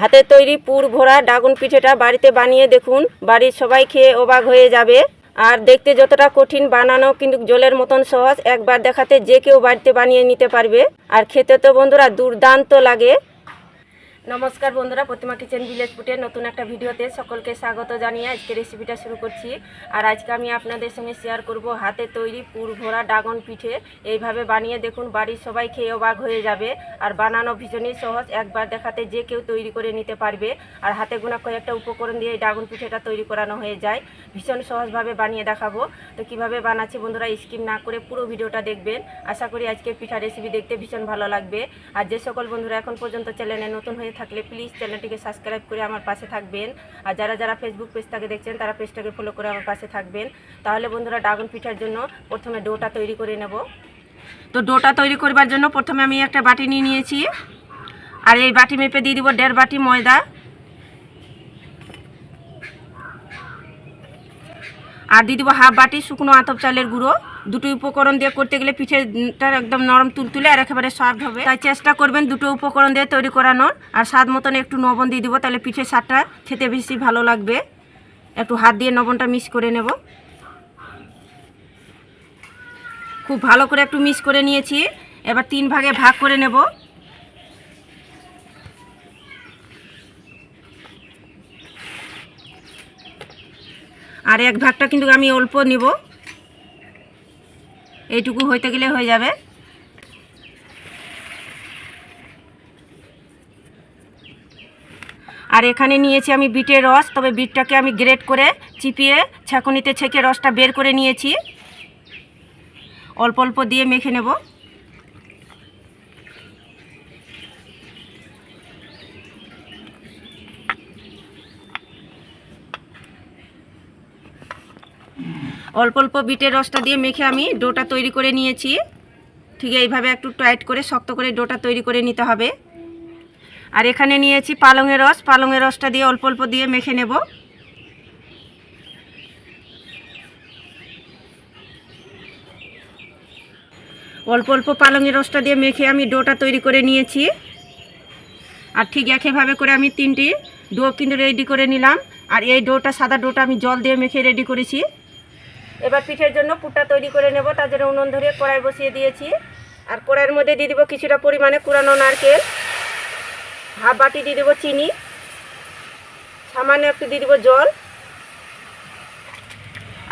হাতে তৈরি পুর ভরা ডাগুন পিঠেটা বাড়িতে বানিয়ে দেখুন। বাড়ির সবাই খেয়ে অবাক হয়ে যাবে। আর দেখতে যতটা কঠিন, বানানো কিন্তু জলের মতন সহজ। একবার দেখাতে যে কেউ বাড়িতে বানিয়ে নিতে পারবে। আর খেতে তো বন্ধুরা দুর্দান্ত লাগে। নমস্কার বন্ধুরা, প্রতিমা কিচেন ভিলেজ ফুটের নতুন একটা ভিডিওতে সকলকে স্বাগত জানিয়ে আজকে রেসিপিটা শুরু করছি। আর আজকে আমি আপনাদের সঙ্গে শেয়ার করব হাতে তৈরি পুর ভরা ডাগন পিঠে। এইভাবে বানিয়ে দেখুন, বাড়ির সবাই খেয়ে অবাক হয়ে যাবে। আর বানানো ভীষণই সহজ, একবার দেখাতে যে কেউ তৈরি করে নিতে পারবে। আর হাতে গোনা কয়েকটা উপকরণ দিয়ে এই ডাগন পিঠেটা তৈরি করানো হয়ে যায়। ভীষণ সহজভাবে বানিয়ে দেখাবো। তো কীভাবে বানাচ্ছি বন্ধুরা স্কিম না করে পুরো ভিডিওটা দেখবেন। আশা করি আজকে পিঠা রেসিপি দেখতে ভীষণ ভালো লাগবে। আর যে সকল বন্ধুরা এখন পর্যন্ত চ্যানেলে নতুন হয়ে থাকলে প্লিজ চ্যানেলটিকে সাবস্ক্রাইব করে আমার পাশে থাকবেন। আর যারা যারা ফেসবুক পেজটাকে দেখছেন, তারা পেজটাকে ফলো করে আমার পাশে থাকবেন। তাহলে বন্ধুরা ড্রাগন পিঠার জন্য প্রথমে ডোটা তৈরি করে নেব। তো ডোটা তৈরি করবার জন্য প্রথমে আমি একটা বাটি নিয়ে নিয়েছি। আর এই বাটি মেপে দিয়ে দিব দেড় বাটি ময়দা। আর দিয়ে দিব হাফ বাটি শুকনো আতপ চালের গুঁড়ো। দুটো উপকরণ দিয়ে করতে গেলে পিঠেটা একদম নরম তুলতুলে আর একেবারে সফট হবে। তাই চেষ্টা করবেন দুটো উপকরণ দিয়ে তৈরি করানোর। আর স্বাদ মতন একটু নবন দিয়ে দিব, তাহলে পিঠের স্বাদটা খেতে বেশি ভালো লাগবে। একটু হাত দিয়ে নবনটা মিক্স করে নেব। খুব ভালো করে একটু মিক্স করে নিয়েছি। এবার তিন ভাগে ভাগ করে নেব। আর এক ভাগটা কিন্তু আমি অল্প নিব। এইটুকু হইতে গেলে হয়ে যাবে। আর এখানে নিয়েছি আমি বিটের রস, তবে বিটটাকে আমি গ্রেট করে চিপিয়ে ছাঁকুনিতে ছেঁকে রসটা বের করে নিয়েছি। অল্প অল্প দিয়ে মেখে নেব। অল্প অল্প বিটের রসটা দিয়ে মেখে আমি ডোটা তৈরি করে নিয়েছি। ঠিক এইভাবে একটু টাইট করে শক্ত করে ডোটা তৈরি করে নিতে হবে। আর এখানে নিয়েছি পালংয়ের রস। পালংয়ের রসটা দিয়ে অল্প অল্প দিয়ে মেখে নেব। অল্প অল্প পালংয়ের রসটা দিয়ে মেখে আমি ডোটা তৈরি করে নিয়েছি। আর ঠিক একইভাবে করে আমি তিনটি ডো কিন্তু রেডি করে নিলাম। আর এই ডোটা, সাদা ডোটা আমি জল দিয়ে মেখে রেডি করেছি। এবার পিঠের জন্য পুরটা তৈরি করে নেব, তার জন্য উনুন ধরে কড়াই বসিয়ে দিয়েছি। আর কড়াইয়ের মধ্যে দিয়ে দেবো কিছুটা পরিমাণে কুড়ানো নারকেল, হাফ বাটি দিয়ে দেবো চিনি, সামান্য একটু দিয়ে দেবো জল।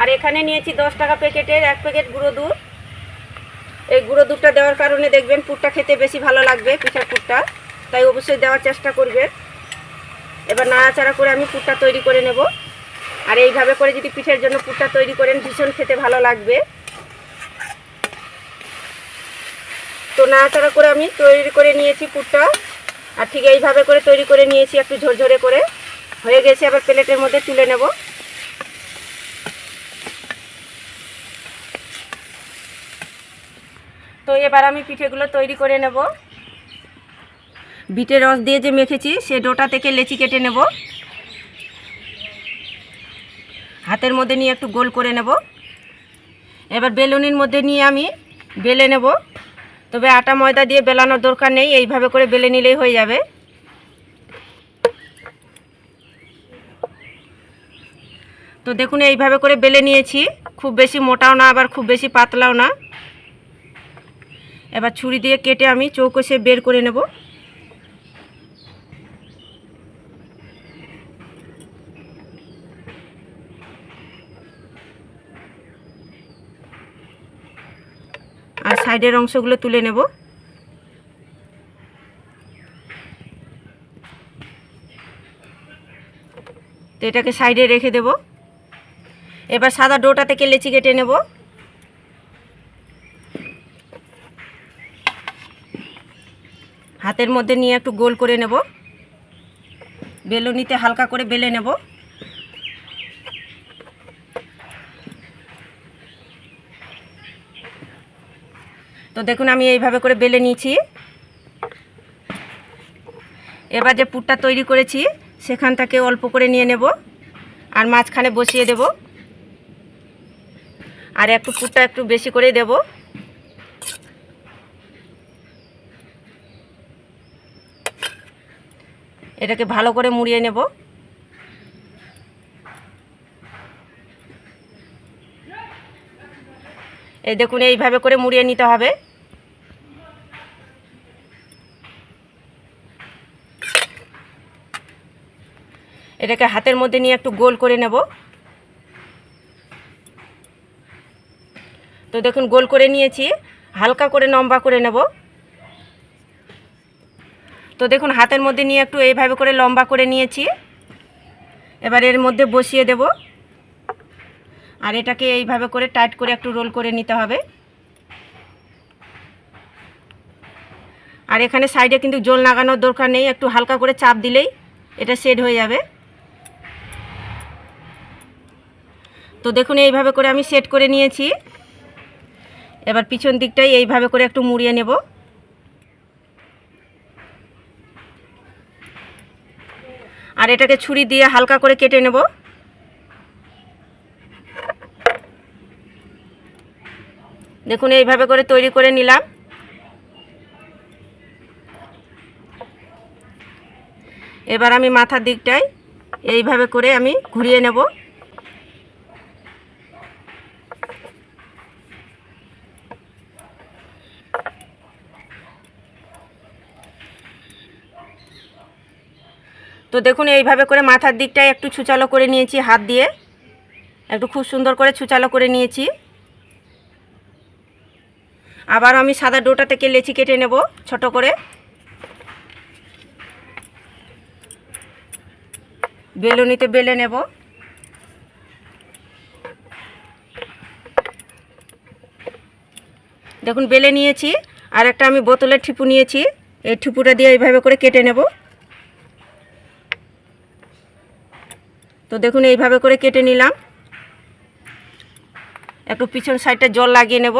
আর এখানে নিয়েছি দশ টাকা প্যাকেটের এক প্যাকেট গুঁড়ো দুধ। এই গুঁড়ো দুধটা দেওয়ার কারণে দেখবেন পুরটা খেতে বেশি ভালো লাগবে, পিঠার পুরটা। তাই অবশ্যই দেওয়ার চেষ্টা করবেন। এবার নাড়াচাড়া করে আমি পুরটা তৈরি করে নেব। আর এইভাবে করে যদি পিঠের জন্য পুরটা তৈরি করেন, ভীষণ খেতে ভালো লাগবে। তো নাড়াচাড়া করে আমি তৈরি করে নিয়েছি পুরটা। আর ঠিক এইভাবে করে তৈরি করে নিয়েছি একটু ঝরঝরে করে। হয়ে গেছে আবার প্লেটের মধ্যে তুলে নেব। তো এবার আমি পিঠেগুলো তৈরি করে নেব। বিটের রস দিয়ে যে মেখেছি, সে ডোটা থেকে লেচি কেটে নেব। হাতের মধ্যে নিয়ে একটু গোল করে নেব। এবার বেলুনের মধ্যে নিয়ে আমি বেলে নেব। তবে আটা ময়দা দিয়ে বেলানোর দরকার নেই, এইভাবে করে বেলে নিলেই হয়ে যাবে। তো দেখুন, এইভাবে করে বেলে নিয়েছি। খুব বেশি মোটাও না, আবার খুব বেশি পাতলাও না। এবার ছুরি দিয়ে কেটে আমি চৌকসে বের করে নেব। আর সাইডের অংশগুলো তুলে নেব। তো এটাকে সাইডে রেখে দেব। এবার সাদা ডোটা থেকে লেচি কেটে নেব। হাতের মধ্যে নিয়ে একটু গোল করে নেব। বেলুনিতে হালকা করে বেলে নেব। তো দেখুন, আমি এইভাবে করে বেলে নিয়েছি। এবার যে পুরটা তৈরি করেছি, সেখান থেকে অল্প করে নিয়ে নেব আর মাঝখানে বসিয়ে দেব। আর একটু পুরটা একটু বেশি করে দেব। এটাকে ভালো করে মুড়িয়ে নেব। এই দেখুন, এইভাবে করে মুড়িয়ে নিতে হবে। এটাকে হাতের মধ্যে নিয়ে একটু গোল করে নেব। তো দেখুন, গোল করে নিয়েছি, হালকা করে লম্বা করে নেব। তো দেখুন, হাতের মধ্যে নিয়ে একটু এইভাবে করে লম্বা করে নিয়েছি। এবার এর মধ্যে বসিয়ে দেব। আর এটাকে এইভাবে করে টাইট করে একটু রোল করে নিতে হবে। আর এখানে সাইডে কিন্তু জল লাগানোর দরকার নেই, একটু হালকা করে চাপ দিলেই এটা সেট হয়ে যাবে। তো দেখুন, এইভাবে করে আমি সেট করে নিয়েছি। এবার পিছন দিকটাই এইভাবে করে একটু মুড়িয়ে নেব। আর এটাকে ছুরি দিয়ে হালকা করে কেটে নেব। দেখুন, এইভাবে করে তৈরি করে নিলাম। এবার আমি মাথার দিকটায় এইভাবে করে আমি ঘুরিয়ে নেব। তো দেখুন, এইভাবে করে মাথার দিকটায় একটু ছুচালো করে নিয়েছি, হাত দিয়ে। একটু খুব সুন্দর করে ছুচালো করে নিয়েছি। আবার আমি সাদা ডোটা থেকে লেচি কেটে নেব, ছোট করে। বেলুনিতে বেলে নেব। দেখুন, বেলে নিয়েছি, আর একটা আমি বোতলের ঠিপু নিয়েছি। এই ঠিপুটা দিয়ে এইভাবে করে কেটে নেব। তো দেখুন, এইভাবে করে কেটে নিলাম। একটু পিছন সাইডটা জল লাগিয়ে নেব।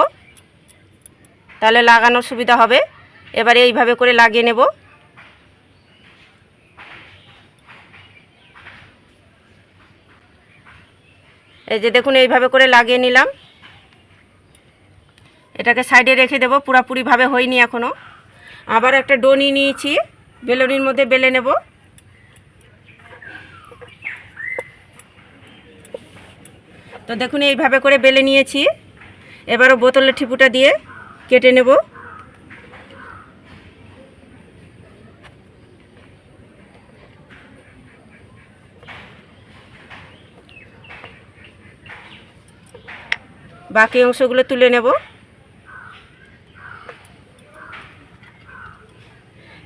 তাহলে লাগানোর সুবিধা হবে। এবারে এইভাবে করে লাগিয়ে নেব। এই যে দেখুন, এইভাবে করে লাগিয়ে নিলাম। এটাকে সাইডে রেখে দেবো। পুরাপুরিভাবে হয়নি এখনও আবার একটা ডো নিয়ে নিয়েছি। বেলুনির মধ্যে বেলে নেব। তো দেখুন, এইভাবে করে বেলে নিয়েছি। এবারও বোতলের ঠিপুটা দিয়ে কেটে নেব। বাকি অংশগুলো তুলে নেব।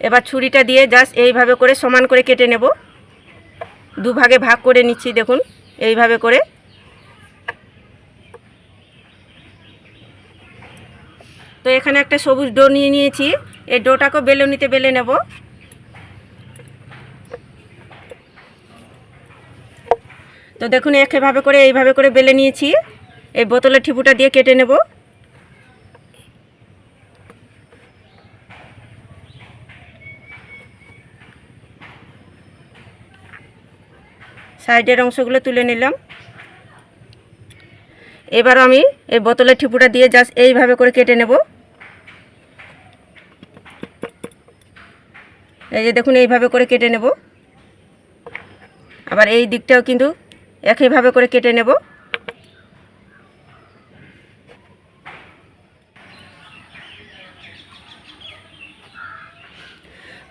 এবার ছুরিটা দিয়ে জাস্ট এইভাবে করে সমান করে কেটে নেব। দুভাগে ভাগ করে নিচ্ছি, দেখুন, এইভাবে করে। তো এখানে একটা সবুজ ডো নিয়ে নিয়েছি। এই ডোটাকেও বেলুনিতে বেলে নেব। তো দেখুন একভাবে করে, এইভাবে করে বেলে নিয়েছি। এই বোতলের ঠিপুটা দিয়ে কেটে নেব। সাইডের অংশগুলো তুলে নিলাম। এবার আমি এই বোতলের ঠিপুটা দিয়ে জাস্ট এইভাবে করে কেটে নেব। এই যে দেখুন, এইভাবে করে কেটে নেব। আবার এই দিকটাও কিন্তু একইভাবে করে কেটে নেব।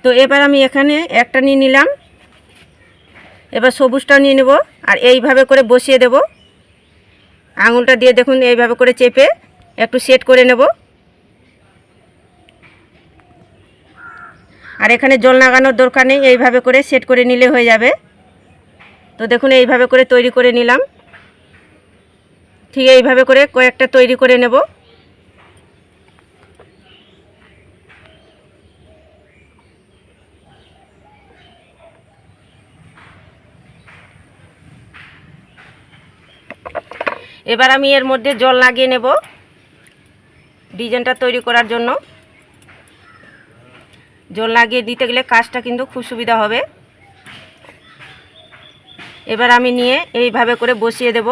তো এবার আমি এখানে একটা নিয়ে নিলাম। এবার সবুজটা নিয়ে নেব আর এইভাবে করে বসিয়ে দেব। আঙুলটা দিয়ে দেখুন এইভাবে করে চেপে একটু সেট করে নেব। আর এখানে জল লাগানোর দরকার নেই, এইভাবে করে সেট করে নিলে হয়ে যাবে। তো দেখুন এইভাবে করে তৈরি করে নিলাম। ঠিক এইভাবে করে কয়েকটা তৈরি করে নেব। এবার আমি এর মধ্যে জল লাগিয়ে নেব ডিজাইনটা তৈরি করার জন্য। জল লাগিয়ে দিতে গেলে কাজটা কিন্তু খুব সুবিধা হবে। এবার আমি নিয়ে এইভাবে করে বসিয়ে দেব।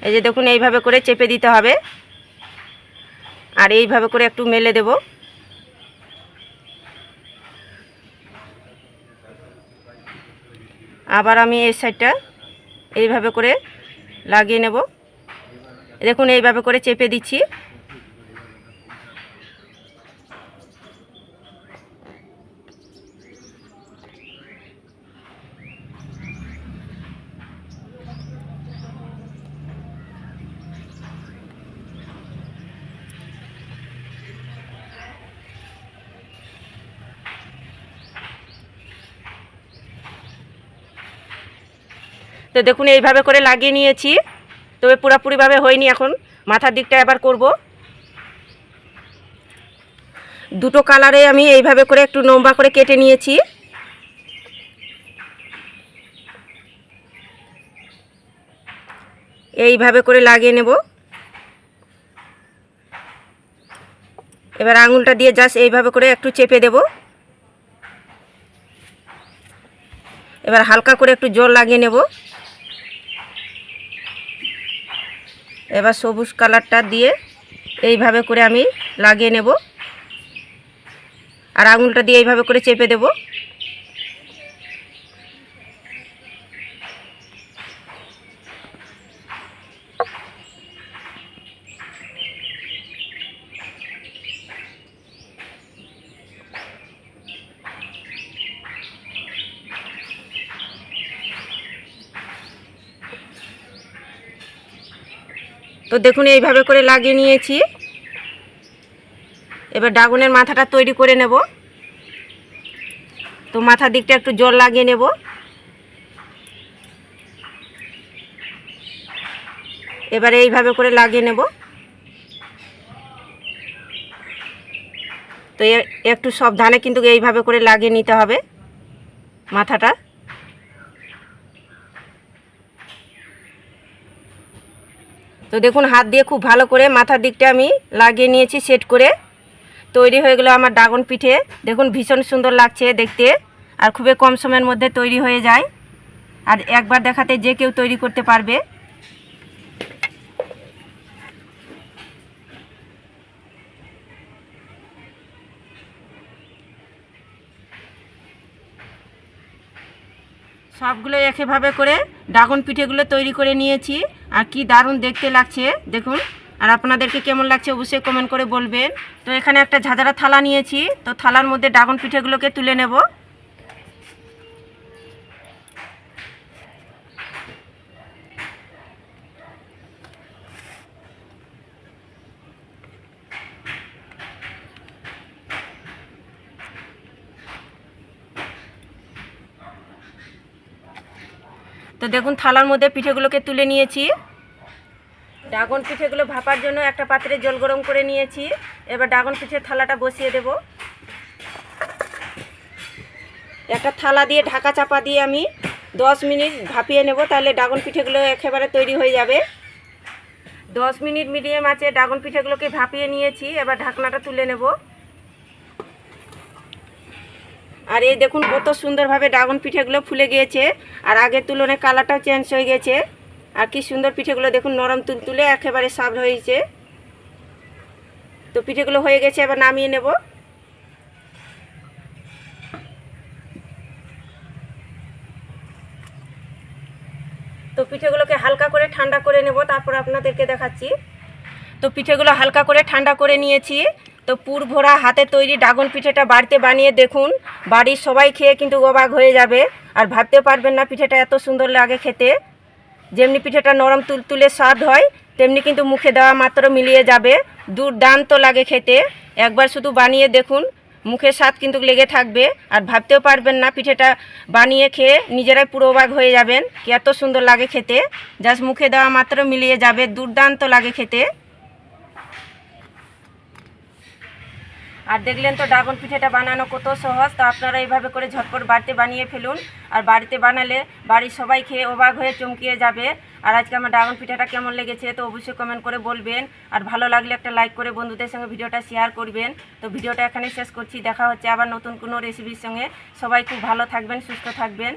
এই যে দেখুন, এইভাবে করে চেপে দিতে হবে। আর এইভাবে করে একটু মেলে দেব। আবার আমি এই সাইডটা এইভাবে করে লাগিয়ে নেব। দেখুন এইভাবে করে চেপে দিচ্ছি। তো দেখুন, এইভাবে করে লাগিয়ে নিয়েছি। তবে পুরোপুরিভাবে হয়নি এখন। মাথার দিকটা এবার করব। দুটো কালারে আমি এইভাবে করে একটু লম্বা করে কেটে নিয়েছি। এইভাবে করে লাগিয়ে নেব। এবার আঙুলটা দিয়ে জাস্ট এইভাবে করে একটু চেপে দেব। এবার হালকা করে একটু জল লাগিয়ে নেব। এবার সবুজ কালারটা দিয়ে এইভাবে করে আমি লাগিয়ে নেব। আর আঙুলটা দিয়ে এইভাবে করে চেপে দেব। তো দেখুন, এইভাবে করে লাগিয়ে নিয়েছি। এবার ড্রাগনের মাথাটা তৈরি করে নেব। তো মাথার দিকটা একটু জল লাগিয়ে নেব। এবারে এইভাবে করে লাগিয়ে নেব। তো একটু সাবধানে কিন্তু এইভাবে করে লাগিয়ে নিতে হবে মাথাটা। তো দেখুন, হাত দিয়ে খুব ভালো করে মাথার দিকটা আমি লাগিয়ে নিয়েছি সেট করে। তৈরি হয়ে গেলো আমার ড্রাগন পিঠে। দেখুন, ভীষণ সুন্দর লাগছে দেখতে আর খুবই কম সময়ের মধ্যে তৈরি হয়ে যায়। আর একবার দেখাতে যে কেউ তৈরি করতে পারবে। সবগুলো একইভাবে করে ড্রাগন পিঠেগুলো তৈরি করে নিয়েছি। আর কি দারুণ দেখতে লাগছে, দেখুন। আর আপনাদেরকে কেমন লাগছে অবশ্যই কমেন্ট করে বলবেন। তো এখানে একটা ঝাঁঝারা থালা নিয়েছি, তো থালার মধ্যে ড্রাগন পিঠেগুলোকে তুলে নেব। তো দেখুন, থালার মধ্যে পিঠেগুলোকে তুলে নিয়েছি। ড্রাগন পিঠেগুলো ভাপার জন্য একটা পাত্রে জল গরম করে নিয়েছি। এবার ড্রাগন পিঠের থালাটা বসিয়ে দেব। একটা থালা দিয়ে ঢাকা চাপা দিয়ে আমি দশ মিনিট ভাপিয়ে নেব, তাহলে ড্রাগন পিঠেগুলো একেবারে তৈরি হয়ে যাবে। দশ মিনিট মিডিয়াম আছে, ড্রাগন পিঠেগুলোকে ভাপিয়ে নিয়েছি, এবার ঢাকনাটা তুলে নেব। আর এই দেখুন কত সুন্দরভাবে ড্রাগন পিঠেগুলো ফুলে গিয়েছে। আর আগের তুলনায় কালারটাও চেঞ্জ হয়ে গেছে আর কি সুন্দর পিঠেগুলো দেখুন, নরম তুলতুলে একেবারে সফট হয়েছে। তো পিঠেগুলো হয়ে গেছে, এবার নামিয়ে নেব। তো পিঠেগুলোকে হালকা করে ঠান্ডা করে নেব, তারপর আপনাদেরকে দেখাচ্ছি। তো পিঠেগুলো হালকা করে ঠান্ডা করে নিয়েছি। তো পুর ভরা হাতে তৈরি ড্রাগন পিঠেটা বাড়িতে বানিয়ে দেখুন। বাড়ির সবাই খেয়ে কিন্তু অবাক হয়ে যাবে। আর ভাবতে পারবেন না পিঠেটা এত সুন্দর লাগে খেতে। যেমনি পিঠেটা নরম তুলতুলে স্বাদ হয়, তেমনি কিন্তু মুখে দেওয়া মাত্র মিলিয়ে যাবে। দুর্দান্ত লাগে খেতে। একবার শুধু বানিয়ে দেখুন মুখের স্বাদ কিন্তু লেগে থাকবে। আর ভাবতেও পারবেন না পিঠেটা বানিয়ে খেয়ে নিজেরাই পুরো অবাক হয়ে যাবেন, কি এত সুন্দর লাগে খেতে। জাস্ট মুখে দেওয়া মাত্র মিলিয়ে যাবে, দুর্দান্ত লাগে খেতে। আর দেখলেন তো ড্রাগন পিঠেটা বানানো কত সহজ, তো আপনারা এইভাবে করে ঝটপট বাড়িতে বানিয়ে ফেলুন। আর বাড়িতে বানালে বাড়ির সবাই খেয়ে অবাক হয়ে চমকিয়ে যাবে। আর আজকে আমার ড্রাগন পিঠাটা কেমন লেগেছে, তো অবশ্যই কমেন্ট করে বলবেন। আর ভালো লাগলে একটা লাইক করে বন্ধুদের সঙ্গে ভিডিওটা শেয়ার করবেন। তো ভিডিওটা এখানে শেষ করছি, দেখা হচ্ছে আবার নতুন কোনো রেসিপির সঙ্গে। সবাই খুব ভালো থাকবেন, সুস্থ থাকবেন।